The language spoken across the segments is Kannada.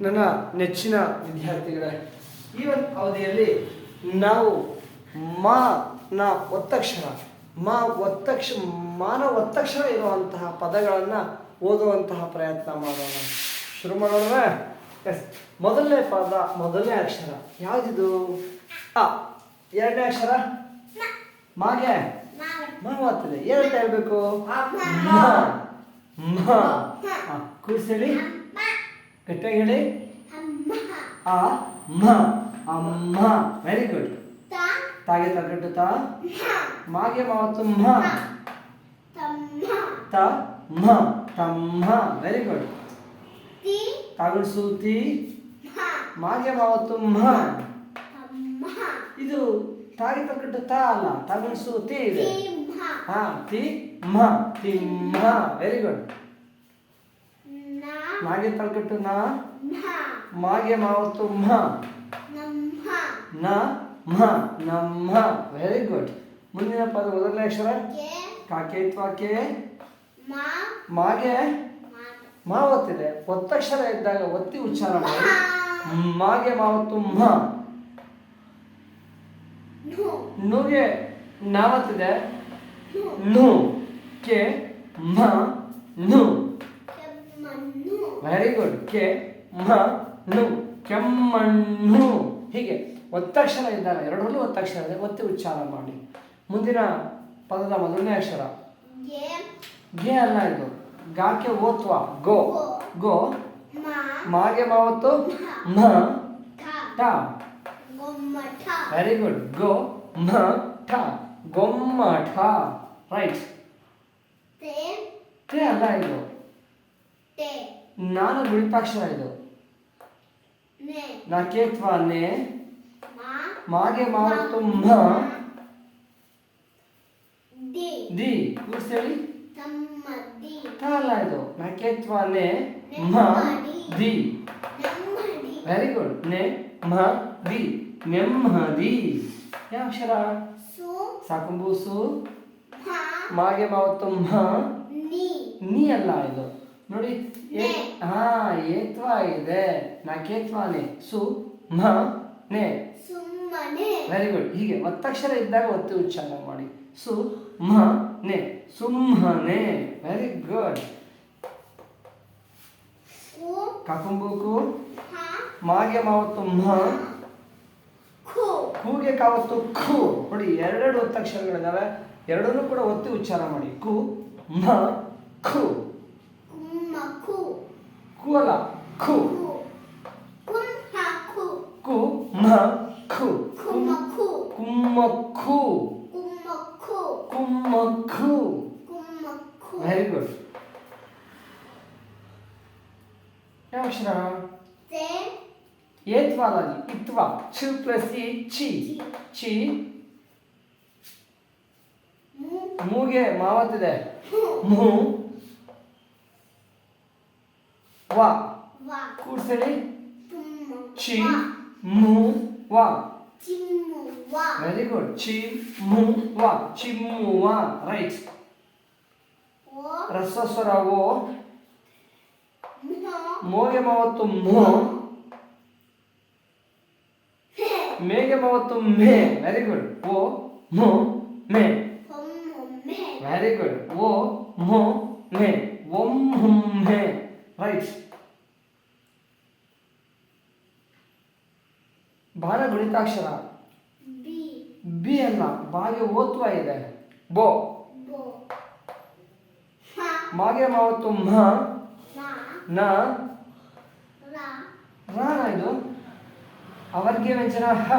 ನನ್ನ ನೆಚ್ಚಿನ ವಿದ್ಯಾರ್ಥಿಗಳೇ ಈ ಒಂದು ಅವಧಿಯಲ್ಲಿ ನಾವು ಮಾ ನ ಒತ್ತಕ್ಷರ ಮಾ ಒತ್ತಕ್ಷ ಮಾನ ಒತ್ತಕ್ಷರ ಇರುವಂತಹ ಪದಗಳನ್ನು ಓದುವಂತಹ ಪ್ರಯತ್ನ ಮಾಡೋಣ. ಶುರು ಮಾಡೋಣ ಎಸ್ ಮೊದಲನೇ ಪದ ಮೊದಲನೇ ಅಕ್ಷರ. ಯಾವುದಿದು? ಅ ಎರಡನೇ ಅಕ್ಷರ? ಮಾಗೆ? ಮಾ ಓದ್ತಿದೆ ಏನಂತ ಹೇಳ್ಬೇಕು? ಮ. ಹೇಳಿ ಗಟ್ಟಿಯಾಗಿ ಹೇಳಿ. ಆ ಮ ಅಮ್ಮ. ವೆರಿ ಗುಡ್ ತಾಗೆ ತಗಟ್ಟು ತಾ. ಮಾಗೆ ಮಾವತ್ತು ಮ. ತ. ಮ ತಮ್ಮ. ವೆರಿ ಗುಡ್ ತಾಗಳು ಸೂತಿ. ಮಾಗೆ ಮಾವತ್ತು ಮ. ಇದು ತಾಗೆ ತಗಟ್ಟು ತಾ ಅಲ್ಲ ತಾಗಳು ಸೂತಿ ಇದೆ. ಹಾ ತಿ ಮ ತಿಮ್ಮ. ವೆರಿ ಗುಡ್ ಮಾಗೆ ತಳ್ಕಟ್ಟು ನ? ಮಾಗೆ ಮಾವತ್ತು ಮ. ನ ಮ ನಮ್ಮ. ವೆರಿ ಗುಡ್ ಮುಂದಿನ ಪದ ಮೊದಲನೇ ಅಕ್ಷರ? ಕಾಕೇತ್ವಾಕೆ ಮಾಗೆ? ಮಾ ಒತ್ತಿದೆ ಒತ್ತಕ್ಷರ ಇದ್ದಾಗ ಒತ್ತಿ ಉಚ್ಚಾರ ಮಾಡಿ. ಮಾಗೆ ಮಾವತ್ತು ಮ. ನುಗೆ ನಾವತ್ತಿದೆ. ನು. ಕೆ. ಮ. ನು. ವೆರಿ ಗುಡ್ ಕೆ ಮ ನು ಕೆಮ್ಮಣ್ಣು. ಹೀಗೆ ಒತ್ತಕ್ಷರ ಇದ್ದಾವೆ ಎರಡರಲ್ಲೂ ಒತ್ತಕ್ಷರ ಇದೆ. ಒತ್ತಿ ಉಚ್ಚಾರ ಮಾಡಿ. ಮುಂದಿನ ಪದದ ಮೊದಲನೇ ಅಕ್ಷರ. ಗೆ ಅಲ್ಲ ಇದು. ಗಾಕೆ ಓತ್ವ. ಗೋ. ಗೋ. ಮಾಗೆ ಮಾವತ್ತು ಮ. ಟ ವೆರಿ ಗುಡ್ ಗೋ ಮ ಠ. ಗೊಮ್ಮಠ. ರೈಟ್ ಅಲ್ಲ ಇದು. ನಾನು ಗುಣಿತಾಕ್ಷರ ಇದು ನಾಕೇತ್ವ ನೆ. ಮಾಗೆ ಮಾವತ್ತು ತುಂಬ ದಿ. ಕೂರ್ಸಿ ಹೇಳಿ. ಅಲ್ಲ ಇದು. ನಾಕೇತ್ವ ನೆ. ಮ. ದಿ. ವೆರಿ ಗುಡ್ ನೆ ಮ ದಿ. ನೆಮ್ಮದಿ ಯಾವ ಅಕ್ಷರ? ಸಾಕುಂಬೂಸು ಮಾಗೆ ಮಾವತ್ತು ಮ. ನೀ ಅಲ್ಲ ಇದು. ನೋಡಿ ಹಾ ಏತ್ವ ಇದೆ. ನಾಕೇತ್ವಾನೆ ಸು ಮ ನೆ. ವೆರಿ ಗುಡ್ ಹೀಗೆ ಒತ್ತಕ್ಷರ ಇದ್ದಾಗ ಒತ್ತಿ ಉಚ್ಚಾರ ಮಾಡಿ. ಸು ಮ ನೆ. ಸುಮ್ಮನೆ. ವೆರಿ ಗುಡ್ ಕಾಕುಂಬೂಕು ಮಾಗೆ ಮಾವತ್ತು ಮ. ಕೂಗೆ ಕಾವತ್ತು ಖು ನೋಡಿ ಎರಡೆರಡು ಒತ್ತಕ್ಷರಗಳಿದ್ದಾವೆ ಎರಡನ್ನೂ ಕೂಡ ಒತ್ತಿ ಉಚ್ಚಾರ ಮಾಡಿ. ಕು ಮ ಖು 구하라 쿠. 꿈마쿠. 꾸마쿠. 꿈마쿠. 꿈마쿠. 꿈마쿠. 꿈마쿠. 꿈마쿠. Very good. 해봅시다. 네. 예트와다니 이트와 2 플러스 2 치. 치. 무. 무게 마와트데. 무. ವ ಕೂರ್ಸಲಿ ಚಿ ಮು ವ ವೆರಿ ಗುಡ್ ಚಿ ಮು ವ ಚಿಮ್ಮುವ ರೈಟ್ ರಸಸ್ವರ ಓ ಮೋಗೆ ಮಾವತ್ತು ಮೋ ಮೇಗೆ ಮಾವತ್ತು ಮೇ ವೆರಿ ಗುಡ್ ಓ ಮೋ ಮೇ ವೆರಿ ಗುಡ್ ಓ ಮೋ ಮೇ ಒಮ್ ಹುಂ ಮೇ ರೈಟ್ ಬಾಲ ಗುಣಿತಾಕ್ಷರ. ಬಿ. ಅಲ್ಲ ಬಾಗೆ ಓತ್ವ ಇದೆ. ಬೋ. ಮಾಗೆ ಮಾವತ್ತು ಮ. ನ. ರಾನ ಇದು? ಅವರ್ಗೆ ವ್ಯಂಜನ ಹ.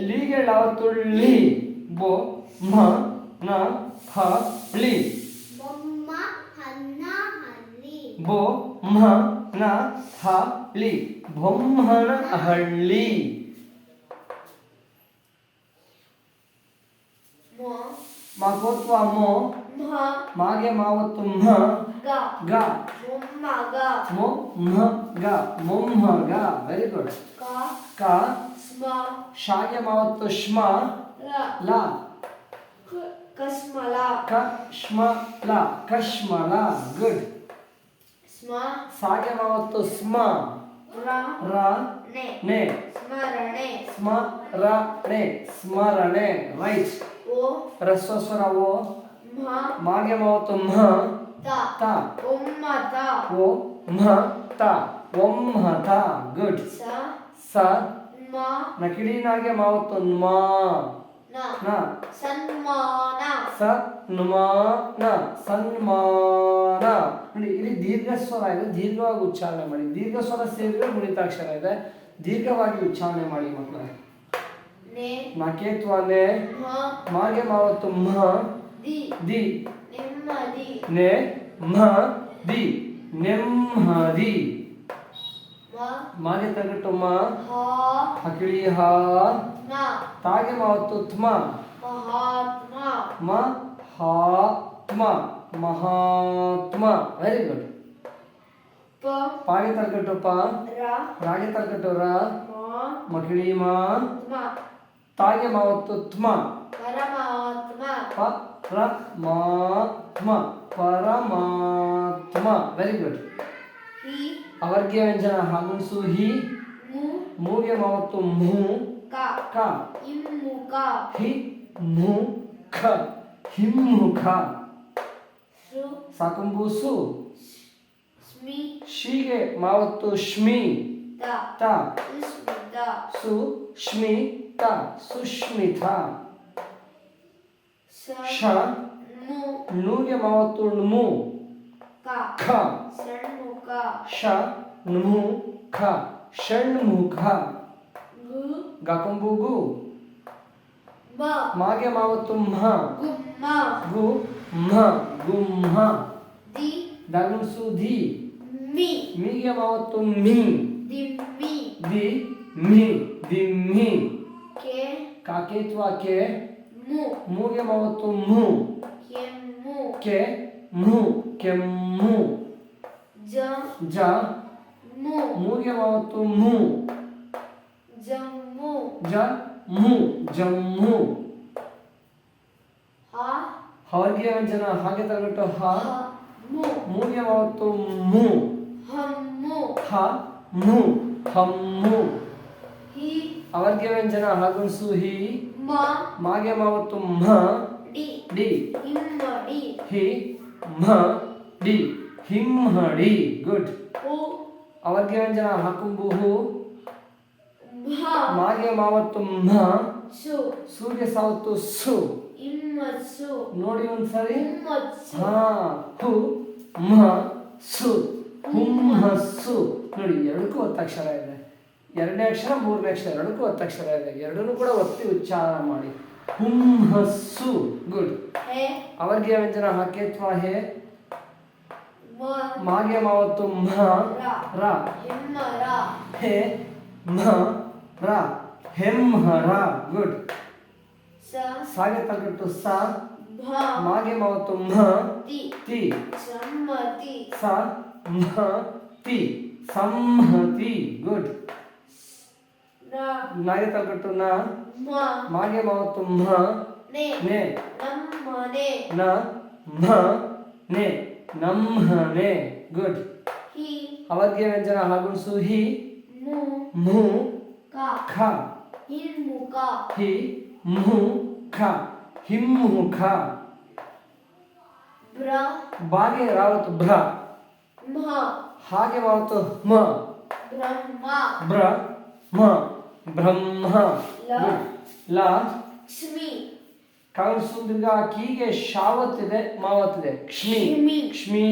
ಲೀಗೆ ಲಾವತ್ತು ಲಿ ಬೋ ಮ ನ ಹ ಲಿ ಬೋ ಮ ನ ಹ ಲಿ ಬೊಮ್ಮನ ಹಳ್ಳಿ ಮಾಗೋತ್ವ ಮೋ ಮಾಗೆ ಮಾವತ್ತು ಮ ಗ ಮೊ ಮ ಗ ಮೊಮ್ಮಗ ವೆರಿ ಗುಡ್ ಕ ಶಾಗೆ ಮಾವತ್ತು ಶ್ಮ ಲ ಕಸ್ಮಲ ಕ ಶ್ಮ ಲ ಕಶ್ಮಲ ಗುಡ್ ಸ್ಮ ಸಾಗೆ ಮಾವತ್ತು ಸ್ಮ. ರ ನೆ. ಸ್ಮರಣೆ. ಸ್ಮರಣೆ. ಸ್ಮರಣೆ. ರೈಟ್. ಓ. ರಸ್ವಸ್ವರ ಓ. ಮಾಗೆ ಮಾವತ್ತು ಮ. ತ. ಓ. ಮ. ತ. ಒಮ್ಮತ. ಗುಡ್. ಸ. ಸ. ಮ. ನಕಿಡಿನಾಗೆ ಮಾವತ್ತು ಮ. ನ. ಸನ್ಮಾನ. ಸನ್ಮಾನ. ನೋಡಿ ಇಲ್ಲಿ ದೀರ್ಘ ಸ್ವರ ಇದೆ. ದೀರ್ಘವಾಗಿ ಉಚ್ಚಾರಣೆ ಮಾಡಿ. ದೀರ್ಘ ಸ್ವರ ಸೇರಿದ್ರೆ ಗುಣಿತಾಕ್ಷರ ಇದೆ. ದೀರ್ಘವಾಗಿ ಉಚ್ಚಾರಣೆ ಮಾಡಿ ಮಕ್ಕಳೇ. ನೆ. ನಕೇತ್ವನೆ ಮ. ಮಾಗೆ ಮಾವತ್ತು ಮ. ದಿ. ನೆ. ಮ. ದಿ. ನೆಮ್ಮದಿ. ಮಾಗೆ ತಗಟ್ಟು ಮ. ಹ. ಹಕಿಳಿ ಹ. ತಾಗೆ ಮಾವತ್ತು ತ್ಮ ಮಹಾತ್ಮ. ಮಹಾತ್ಮ. ವೆರಿ ಗುಡ್ ಪಾಗೆ ತರ್ಕಟ್ಟು ಪ ರಾಗೆ ತರ್ಕಟ್ಟು ರ ಮ. ಮಕಿಳಿ ಮ. ತಾಗೆ ಮಾವತ್ತು ತ್ಮ ಪರಮಾತ್ಮ. ಪರಮಾತ್ಮ. ವೆರಿ ಗುಡ್ ಹಿ. ಅವರ್ಗೆ ವ್ಯಂಜನ ಹಾಗೂ ಹಿ. ಮೂಗೆ ಮಾವತ್ತು ಮು. ಕ ಕ ಇಮ್ಮುಕ ಹಿ ಮು ಖ ಹಿಮ್ಮುಖ ಸು ಸಾಕುಂಬು ಸು ಸ್ಮಿ ಶಿಗೆ ಮಾವತ್ತು ಶ್ಮಿ ತ ತ ಸುಸ್ಮಿತ ಸು ಶ್ಮಿ ತ ಸುಷ್ಮಿತ ಸ ಶ ಮು ನೂಗೆ ಮಾವತ್ತು ಣ್ಮು ಕ ಖ ಸಣ್ಮುಖ ಶ ಣ್ಮು ಖ ಷಣ್ಮುಖ ಗು ಗಕಂಬು ಗು ಮ. ಮಾಗೆ ಮಾವತ್ತು ಮ ಗು ಮ ಗುಮ್ಮ. ದಿ. ದಗನ್ಸು ಧಿ ಮಿ. ಮಿಗೆ ಮಾವತ್ತು ಮಿ ದಿ. ಮಿ. ದಿಮ್ಮಿ. ಕೆ. ಕಾಕೇತ್ವ ಕೆ. ಮು. ಮೂಗೆ ಮಾವತ್ತು ಮು ಕೆ. ಮು. ಕೆಮ್ಮು. ಜ. ಜ. ಮು. ಮೂಗೆ ಮಾವತ್ತು ಮು ಜಮ್ಮು ಜ ಮು. ಜಮ್ಮು ಹಾಗೆ ವ್ಯಂಜನ ಹಾಗೆ ತಗಟ್ಟು ಹ? ಮೂಗೆ ಮಾವತ್ತು ಮು. ಹಮ್ಮು ಹ ಮು. ಹಮ್ಮು ಅವರ್ಗೆ ವ್ಯಂಜನ ಹಾಗುನ್ಸು ಹಿ. ಮಾಗೆ ಮಾವತ್ತು ಮ. ಡಿ. ಹಿ. ಮ. ಡಿ. ಹಿಮ್ಮಡಿ. ಗುಡ್. ಅವರ್ಗೆ ವ್ಯಂಜನ ಹಾಕುಂಬು ಹು. ಮಾಗೆ ಮಾವತ್ತು ಮ ಸು ಸೂಗೆ ಸಾವತ್ತು ಸು. ಇಮ್ಮತ್ಸು ನೋಡಿ ಒಂದ್ಸರಿ. ಇಮ್ಮತ್ಸು. ಹಾ ಹು ಮ ಸು. ಹುಮ್ಮಸ್ಸು. ನೋಡಿ ಎರಡಕ್ಕೂ ಒತ್ತಕ್ಷರ ಇದೆ. ಎರಡನೇ ಅಕ್ಷರ ಮೂರನೇ ಅಕ್ಷರ ಎರಡಕ್ಕೂ ಒತ್ತಕ್ಷರ ಇದೆ. ಎರಡನ್ನೂ ಕೂಡ ಒತ್ತಿ ಉಚ್ಚಾರ ಮಾಡಿ. ಹುಮ್ಮಸ್ಸು. ಗುಡ್. ಅವರಿಗೆ ಅವರ್ಗೆ ವ್ಯಂಜನ ಹಾಕೇತ್ವ ಹೇ? ಮಾಗೆ ಮಾವತ್ತು ಮ ರ. ಹೇ ಮ ರ ಹೆಂಹರ ಗುಡ್. ಸ ಸಾಗೆ ತಗಟ್ಟು ಸ ಭ ಮಾಗೆ ಮಾವತ್ತು ಮ ತಿ ಸ ಮ ತಿ. ಸಂಹತಿ ಗುಡ್. ನಾಗೆ ತಗಟ್ಟು ನ ಮಾಗೆ ಮಾವತ್ತು ಮ ನೆ ನೆ. ಮ ನೆ. ನಮ್ಹನೆ ಗುಡ್. ಹಿ ಅವರ್ಗೆ ವ್ಯಂಜನ ಹಾಗುಣಿಸು ಹಿ. ಮು ಖ ಹಿಮ್ಮುಖ ಹಿ ಮು ಖ ಹಿಮ್ಮುಖ ಬ್ರ ಬಾಗೆ ರಾವತ್ತು ಭ್ರ ಮ ಹಾಗೆ ಮಾವತ್ತು ಮ ಬ್ರಹ್ಮ ಬ್ರ ಮ ಬ್ರಹ್ಮ ಲ. Good. ಲ ಕ್ಷ್ಮಿ. ಕಾಣಿಸು ದೀರ್ಘ ಕೀಗೆ ಶಾವತ್ತಿದೆ ಮಾವತ್ತಿದೆ ಕ್ಷ್ಮಿ. ಕ್ಷ್ಮಿ. ಕ್ಷ್ಮಿ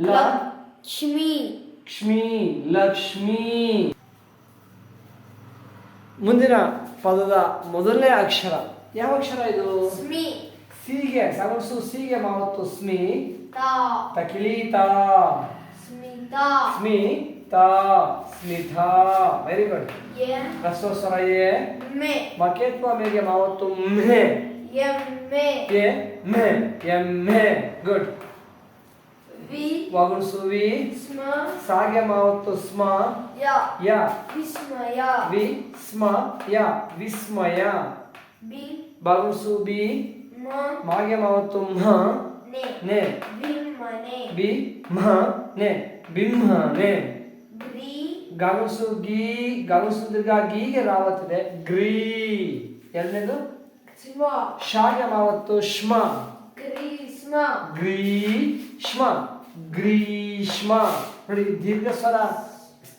ಲ ಕ್ಷ್ಮಿ ಕ್ಷ್ಮಿ ಲಕ್ಷ್ಮಿ ಮುಂದಿನ ಪದದ ಮೊದಲನೇ ಅಕ್ಷರ. ಯಾವ ಅಕ್ಷರ ಇದು? ಸ್ಮಿ. ಸಿಗೆ ಸಿ ಸಿಗೆ ಮಾವತ್ತು ಸ್ಮಿ. ತಕಿಳೀತ ಸ್ಮಿತಾ ಸ್ಮಿ ತಾ ಸ್ಮಿತಾ ವೆರಿ ಗುಡ್ ಎ. ರಸೋಸ್ವರ ಎ. ಮೆ. ಮಕೇತ್ವ ಮೇಗೆ ಮಾವತ್ತು ಮೆ. ಎಮ್ಮೆ ಎ. ಮೆ. ಎಮ್ಮೆ ಗುಡ್ ವಿ ವಗುಣಸು ವಿ ಸ್ಮ ಸಾಗೆ ಮಾವತ್ತು ಸ್ಮ ಯ ಯ ವಿಸ್ಮಯ ವಿ ಸ್ಮ ಯ ವಿಸ್ಮಯ ಬಿ ಬಾಗುಣಸು ಬಿ ಮಾಗೆ ಮಾವತ್ತು ಮ ನೆ ನೆ ಬಿ ಮ ನೆ ಬಿಂಹನೆ ಗ್ರೀ ಗಗಸು ಗೀ ಗಗಸು ದೀರ್ಘ ಗೀಗೆ ರಾವತ್ತಿದೆ ಗ್ರೀ ಎರಡನೇದು ಸ್ಮ ಶಾಗೆ ಮಾವತ್ತು ಶ್ಮ ಗ್ರೀಸ್ಮ ಗ್ರೀಷ್ಮ ಗ್ರೀಷ್ಮ. ನೋಡಿ ದೀರ್ಘ ಸ್ವರ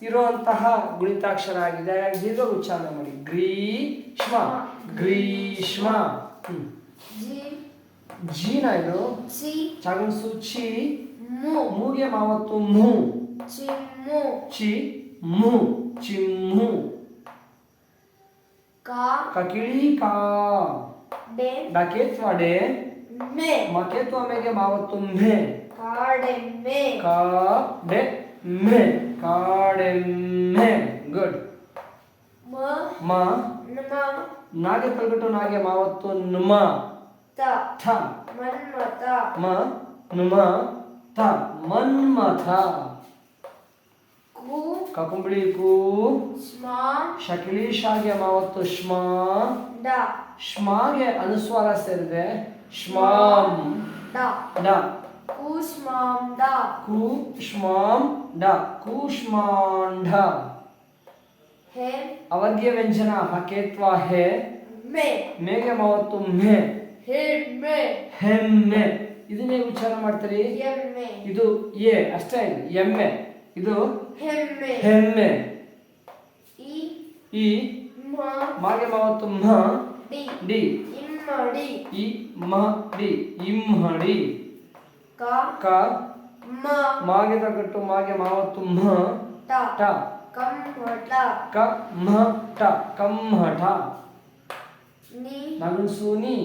ಇರುವಂತಹ ಗುಣಿತಾಕ್ಷರ ಆಗಿದೆ ಹಾಗಾಗಿ ದೀರ್ಘ ಉಚ್ಚಾರಣೆ ಮಾಡಿ ಗ್ರೀಷ್ಮ. ಗ್ರೀಷ್ಮ. ಜೀನ ಇದು? ಚಿ ಚಗನ್ಸು ಚಿ. ಮೂಗೆ ಮಾವತ್ತು ಮು. ಚಿಮ್ಮು ಚಿ ಮು. ಚಿಮ್ಮು ಕಾ. ಕಕಿಳಿ ಕಾ. ಡಕೇತ್ವ ಡೆ ಮಕೇತ್ವ ಮೇಗೆ ಮಾವತ್ತು ಮೆ. ಕಾಡೆಮ್ಮೆ. ಕಾಡೆಮ್ಮೆ. ಕಾಡೆಮ್ಮೆ. ಗುಡ್ ಮ ಮ ನಮ ನಾಗೆ ಪ್ರಗಟು ನಾಗೆ ಮಾವತ್ತು ನುಮ. ತ. ಥ. ಮನ್ಮತ ಮ ನಮ ತ ಮನ್ಮಥ. ಕು ಕಕುಂಬಳಿ ಕು ಸ್ಮ ಶಕಿಳಿ ಶಾಗೆ ಮಾವತ್ತು ಶ್ಮ. ಡ. ಶ್ಮಾಗೆ ಅನುಸ್ವಾರ ಸೇರಿದೆ. ಶ್ಮಾಂ. ಡ. ಡ. ಕೂಷ್ಮಾಂ ಡ ಕು ಶ್ಮಾಂ ಡ ಕೂಷ್ಮಾಂಡ. ಹೆ. ಅವರ್ಗ್ಯ ವ್ಯಂಜನ ಹಕೇತ್ವ ಹೇ. ಮೇ. ಮೇಗೆ ಮಾವತ್ತು ಮೆ. ಹೆಮ್ಮೆ ಹೆಮ್ಮೆ. ಇದನ್ನೇ ಉಚ್ಚಾರ ಮಾಡ್ತೀರಿ? ಎಮ್ಮೆ. ಇದು ಎ ಅಷ್ಟೇ ಎಮ್ಮೆ. ಇದು ಹೆಮ್ಮೆ. ಹೆಮ್ಮೆ. ಇ ಈ ಮ. ಮಾಗೆ ಮಾವತ್ತು ಮ. ಡಿ. ಡಿ. ಇಮ್ಮಡಿ. ಈ ಮ ಡಿ. ಇಮ್ಮಡಿ. ಕ ಮಾಗೆ ತಗಟ್ಟು ಮಾಗೆ ಮಾವತ್ತು ಮ ಟ ಟ. ಕಮ್ಮಟ ಕ ಮ ಟ ಕಮ್ಮಠ ನಿ ನಗನ್ಸು ಸುನಿ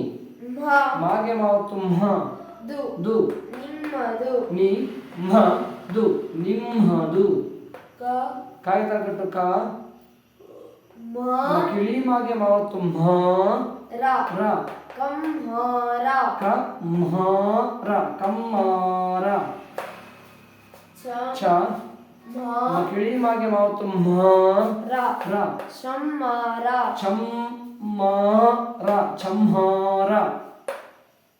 ಮ ಮಾಗೆ ಮಾವತ್ತು ಮ ದು ದು. ನಿಮ್ಮದು ನಿ ಮ ದು ನಿಮ್ಮದು. ಕ ಕಾಗೆ ತಗಟ್ಟು ಕ ಮ ಕಿಳಿ ಮಾಗೆ ಮಾವತ್ತು ಮ ರ ರ. ಕಮ್ಹಾರ ಕ ಮ ರ ಕಮ್ಮಾರ ಚ ಕಿಳಿ ಮಾಗೆ ಮಾವತ್ತು ಮ ರ ರ. ಶಮ್ಮಾರ ಚಮ್ ಮ ರ ಚಮ್ಹಾರ.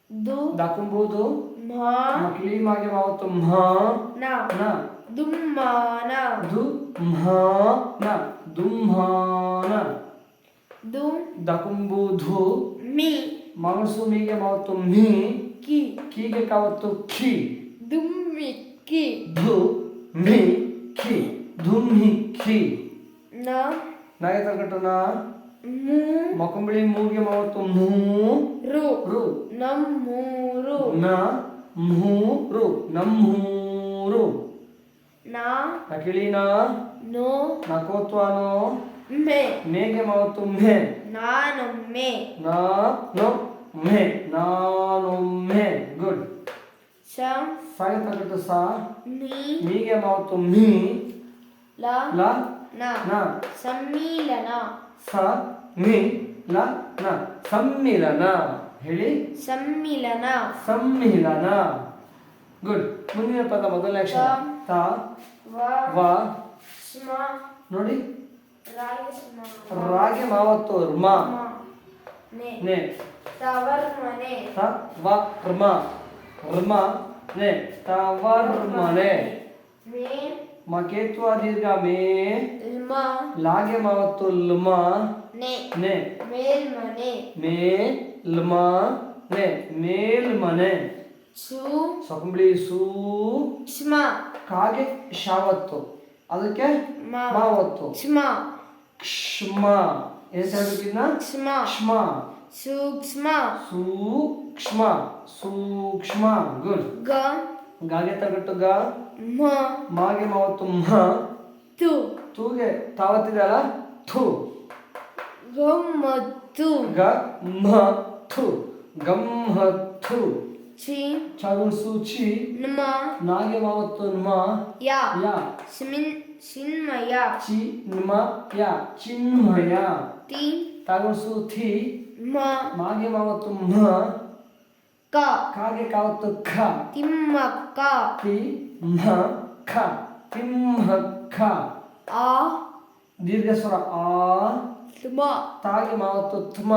ದು ದಾಕುಂಬುದು ಮ ಮಕ್ಳಿ ಮಾಗೆ ಮಾವತ್ತು ಮ ನ ನ. ದುಮ್ಮಾನ ದು ಮ ನ ದುಮ್ಹಾನ. ದು ದಕುಂಬುದು ಮಿ ಮಗಸು ಮೀಗೆ ಮಾವತ್ತು ಮೀ. ಕಿ. ಕೀಗೆ ಕಾವತ್ತು ಖಿ ಕಿ. ಧು ಮಿ ಕಿ. ಧುಮ್ಮಿ ಖಿ ನ. ನಾಗೆ ತಗಟ ನಾ. ಮೂ. ಮಕಂಬಳಿ ಮೂಗೆ ಮಾವತ್ತು ಮೂ. ರು. ರು. ನಮ್ಮೂರು ನ. ಮೂರು ನಮ್ಮೂರು ನ. ಅಕಿಳಿನ ನೋ. ನಕೋತ್ವಾನೋ ಮೇ. ಮೇಗೆ ಮಾವತ್ತು ಮೆ. ನಾನೊಮ್ಮೆ. ನಾನೊಮ್ಮೆ ನಾನೊಮ್ಮೆ. ಗುಡ್ ಶ ಸಾಗೆ ತಗಟ್ಟು ಸಾ. ಮಿ. ಮೀಗೆ ಮಾವತ್ತು ಮೀ. ಲ. ಲ. ನ. ನ. ಸಮ್ಮಿಲನ. ಸ. ಮಿ. ಲ. ನ. ಸಮ್ಮಿಲನ. ಹೇಳಿ. ಸಮ್ಮಿಲನ. ಸಮ್ಮಿಲನ. ಗುಡ್ ಮುಂದಿನ ಪದ ಮೊದಲನೇ ಅಕ್ಷರ. ತ. ವ. ವ. ಸ್ಮ ನೋಡಿ. ರಾಗೆ ಮಾವತ್ತು ರ್ಮ. ನೆ. ನೆ. ತವರ್ಮನೆ. ತ ವ ರ್ಮ. ರ್ಮ ನೆ. ತವರ್ಮನೆ. ಮೇ. ಮಕೇತ್ವ ದೀರ್ಘ ಮೇ. ಲ್ಮ ಲಾಗೆ ಮಾವತ್ತು ಲ್ಮ ನೆ. ನೆ. ಮೇಲ್ಮನೆ. ಮೇ ಲ್ಮ ನೆ. ಮೇಲ್ಮನೆ. ಸು. ಸೊಂಬಳಿ ಸೂ. ಕ್ಷ್ಮ ಕಾಗೆ ಶಾವತ್ತು. ಅದಕ್ಕೆ ಮಾವತ್ತು. ಕ್ಷ್ಮ ಕ್ಷ್ಮ. ಏನ್ ಹೇಳ್ಬೇಕಿನ್ನ ಕ್ಷ್ಮ. ಕ್ಷ್ಮ. ಸೂಕ್ಷ್ಮ. ಸೂಕ್ಷ್ಮ. ಸೂಕ್ಷ್ಮ. ಗುಡ್. ಗ. ಗಾಗೆ ತಗಟ್ಟು ಗ. ಮ. ಮಾಗೆ ಮಾವತ್ತು ಮ. ತು. ತೂಗೆ ತಾವತ್ತಿದೆಯಲ್ಲ? ಥು ಗಮ್ಮತ್ತು. ಗ ಮ ಥು ಗಮ್ಮತ್ತು ಚಿ ಸೂ ಚಿ ನಮ ನಾಗೆ ಮಾವತ್ತು ಮ. ಯ. ಯ. ಸ್ಮಿನ್ ಚಿನ್ಮಯ. ಚಿನ್ಮಯ ಚಿನ್ಮಯ. ತಿ. ತಾಗುಣಿಸು ಥಿ ಮ. ಮಾಗೆ ಮಾವತ್ತು ಮ. ಕ. ಕಾಗೆ ಕಾವತ್ತು ಖ. ತಿಮ್ಮಕ್ಕ. ತಿ ಮ ಖ. ತಿಮ್ಮಕ್ಕ. ಆ. ದೀರ್ಘ ಸ್ವರ ಆ. ತ್ಮ. ತಾಗೆ ಮಾವತ್ತು ತ್ಮ.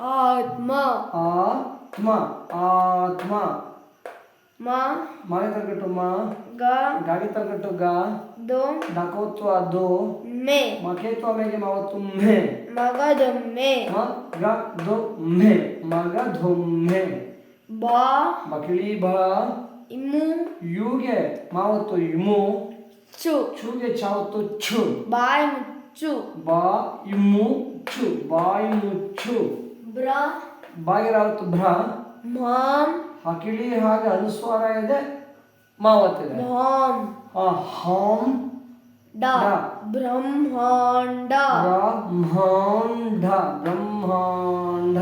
ಆತ್ಮ. ಆತ್ಮ ಆತ್ಮ. ಮಾ. ಮಾಗೆ ತರಗಟ್ಟು ಮ. ಗ. ಗಾಗೆ ತರಗಟ್ಟು ಗ. ದೊ ದಕೋತ್ವ ದೋ ಮೆ. ಮಖೇತ್ವ ಮೇಗೆ ಮಾವತ್ತು ಮೆ. ಮಗದೊಮ್ಮೆ ಮಗ ದೊಮ್ಮೆ ಮಗ ಧೊಮ್ಮೆ ಬಾ. ಮಕಿಳಿ ಬ. ಇಮು. ಯುಗೆ ಮಾವತ್ತು ಇಮು. ಚು. ಚುಗೆ ಚಾವತ್ತು ಚು ಬಾಯಿ ಮುಚ್ಚು. ಬಾ ಇಮ್ಮು ಚು ಬಾಯಿ ಮುಚ್ಚು. ಬ್ರ. ಬಾಗಿ ರಾವತ್ತು ಭ್ರ ಮಾಂ. ಹಕಿಳಿ ಹಾಗೆ ಅನುಸ್ವಾರ ಇದೆ. ಮಾವತ್ತಿದೆ. ಧಾಂ ಆ ಹಾಂ ಡ ಡ. ಬ್ರಹ್ಮಾಂಡ ಬ್ರಹ್ಮಾಂಡ ಬ್ರಹ್ಮಾಂಡ